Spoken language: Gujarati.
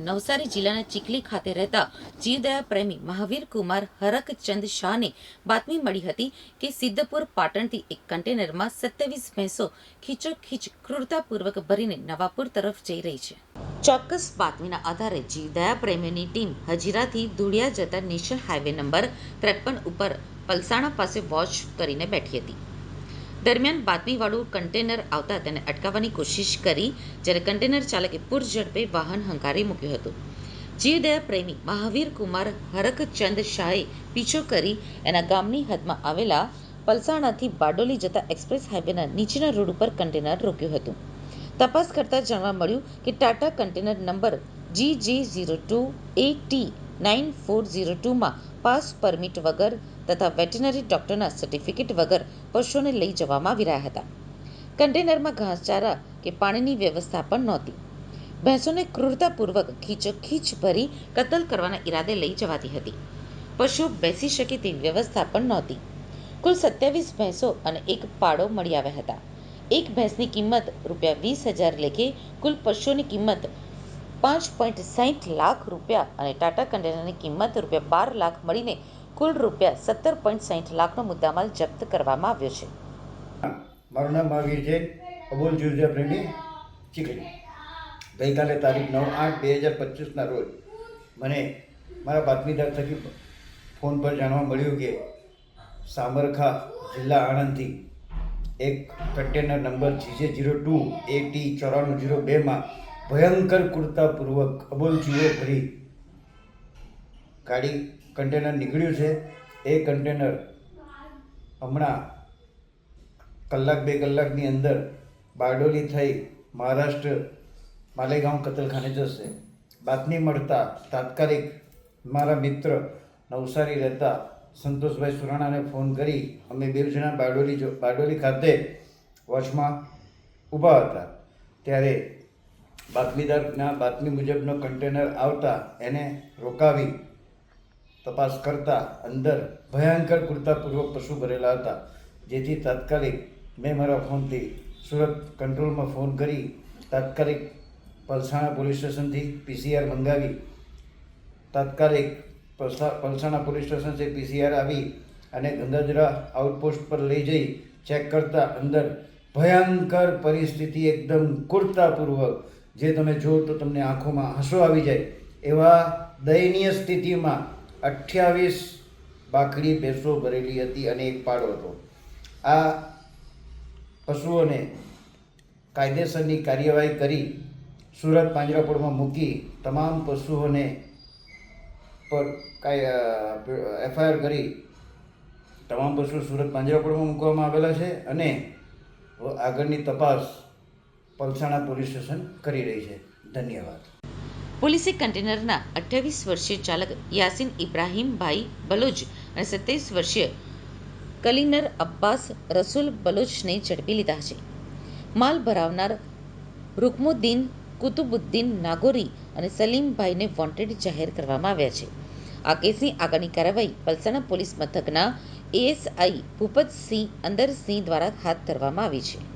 નવસારી જિલ્લાના ચીખલી ખાતે રહેતા જીવદયા પ્રેમી મહાવીર કુમાર હરકચંદ શાહને બાતમી મળી હતી કે સિદ્ધપુર પાટણથી એક કન્ટેનરમાં સત્યાવીસ ભેંસો ખીચોખીચ ક્રૂરતાપૂર્વક ભરીને નવાપુર તરફ જઈ રહી છે. ચોક્કસ બાતમીના આધારે જીવદયા પ્રેમીની ટીમ હજીરાથી ધુળિયા જતા નેશનલ હાઈવે નંબર ત્રેપન ઉપર પલસાણા પાસે વોચ કરીને બેઠી હતી. દરમિયાન બાતમીવાળું કન્ટેનર આવતા તેને અટકાવવાની કોશિશ કરી, જ્યારે કન્ટેનર ચાલકે પૂર ઝડપે વાહન હંકારી મૂક્યું હતું. જીવદયા પ્રેમી મહાવીર કુમાર હરકચંદ શાહે પીછો કરી એના ગામની હદમાં આવેલા પલસાણાથી બારડોલી જતા એક્સપ્રેસ હાઈવેના નીચેના રોડ ઉપર કન્ટેનર રોક્યું હતું. તપાસ કરતા જાણવા મળ્યું કે Tata container number G J zero two A T nine four zero ટુમાં પાસ પરમિટ વગર તથા વેટનરી ડોક્ટરના સર્ટિફિકેટ વગર પશુઓને લઈ જવામાં આવી રહ્યા હતા. કન્ટેનરમાં ઘાસચારા કે પાણીની વ્યવસ્થા પણ નહોતી. ભેંસોને ક્રૂરતાપૂર્વક ખીચોખીચ ભરી કતલ કરવાના ઈરાદે લઈ જવાતી હતી. પશુઓ બેસી શકે તેવી વ્યવસ્થા પણ નહોતી. કુલ સત્યાવીસ ભેંસો અને એક પાડો મળી આવ્યા હતા. એક ભેંસની કિંમત રૂપિયા વીસ હજાર લેખે કુલ પશુઓની કિંમત પાંચ પોઈન્ટ સાહીઠ લાખ રૂપિયા અને ટાટા કન્ટેનરની કિંમત રૂપિયા બાર લાખ મળીને કુલ રૂપિયા સત્તર પોઈન્ટ સાહીઠ લાખનો મુદ્દામાલ જપ્ત કરવામાં આવ્યો છે. મારું નામ મહાવીર છે. અબોલ જીવજા પ્રેમી ચીખલી. ગઈકાલે તારીખ નવ આઠ બે હજાર પચીસના રોજ મને મારા બાતમીદાર થકી ફોન પર જાણવા મળ્યું કે સામરખા જિલ્લા આણંદથી એક container number GJ zero two A T ચોરાણું જીરો બેમાં ભયંકર કુર્તાપૂર્વક અબોલ જીવો ભરી ગાડી કન્ટેનર નીકળ્યું છે. એ કન્ટેનર હમણાં કલાક બે કલાકની અંદર બારડોલી થઈ મહારાષ્ટ્ર માલેગાંવ કતલખાને જશે. બાતમી મળતા તાત્કાલિક મારા મિત્ર નવસારી રહેતા સંતોષભાઈ સુરાણાને ફોન કરી અમે બે જણા બારડોલી જો, બારડોલી ખાતે વોચમાં ઊભા હતા. ત્યારે બાતમીદારના બાતમી મુજબનો કન્ટેનર આવતા એને રોકાવી તપાસ કરતા અંદર ભયંકર કુર્તાપૂર્વક પશુ ભરેલા હતા. જેથી તાત્કાલિક મેં મારા ફોનથી સુરત કંટ્રોલમાં ફોન કરી તાત્કાલિક પલસાણા પોલીસ સ્ટેશનથી પીસીઆર મંગાવી. તાત્કાલિક પલસા, પલસાણા પોલીસ સ્ટેશનથી પીસીઆર આવી અને ગંગાજરા આઉટપોસ્ટ પર લઈ જઈ ચેક કરતા અંદર ભયંકર પરિસ્થિતિ એકદમ કુર્તાપૂર્વક. જે તમે જુઓ તો તમને આંખોમાં હસો આવી જાય. એવા દયનીય સ્થિતિમાં અઠ્યાવીસ બાકડી ભેંસો ભરેલી હતી અને એક પાડો હતો. આ પશુઓને કાયદેસરની કાર્યવાહી કરી સુરત પાંજરાપોળમાં મૂકી તમામ પશુઓને પર કાંઈ એફઆઈઆર કરી તમામ પશુ સુરત પાંજરાપોળમાં મૂકવામાં આવેલા છે અને આગળની તપાસ પલસાણા પોલીસ સ્ટેશન કરી રહી છે. ધન્યવાદ. પોલીસે કન્ટેનરના અઠ્યાવીસ વર્ષીય ચાલક યાસીન ઇબ્રાહીમભાઈ બલોચ અને સત્યાવીસ વર્ષીય કલીનર અબ્બાસ રસુલ બલોચને ઝડપી લીધા છે. માલ ભરાવનાર રુકમુદ્દીન, કુતુબુદ્દીન નાગોરી અને સલીમભાઈને વોન્ટેડ જાહેર કરવામાં આવ્યા છે. આ કેસની આગળની કાર્યવાહી પલસાણા પોલીસ મથકના એએસઆઈ ભૂપતસિંહ અંદરસિંહ દ્વારા હાથ ધરવામાં આવી છે.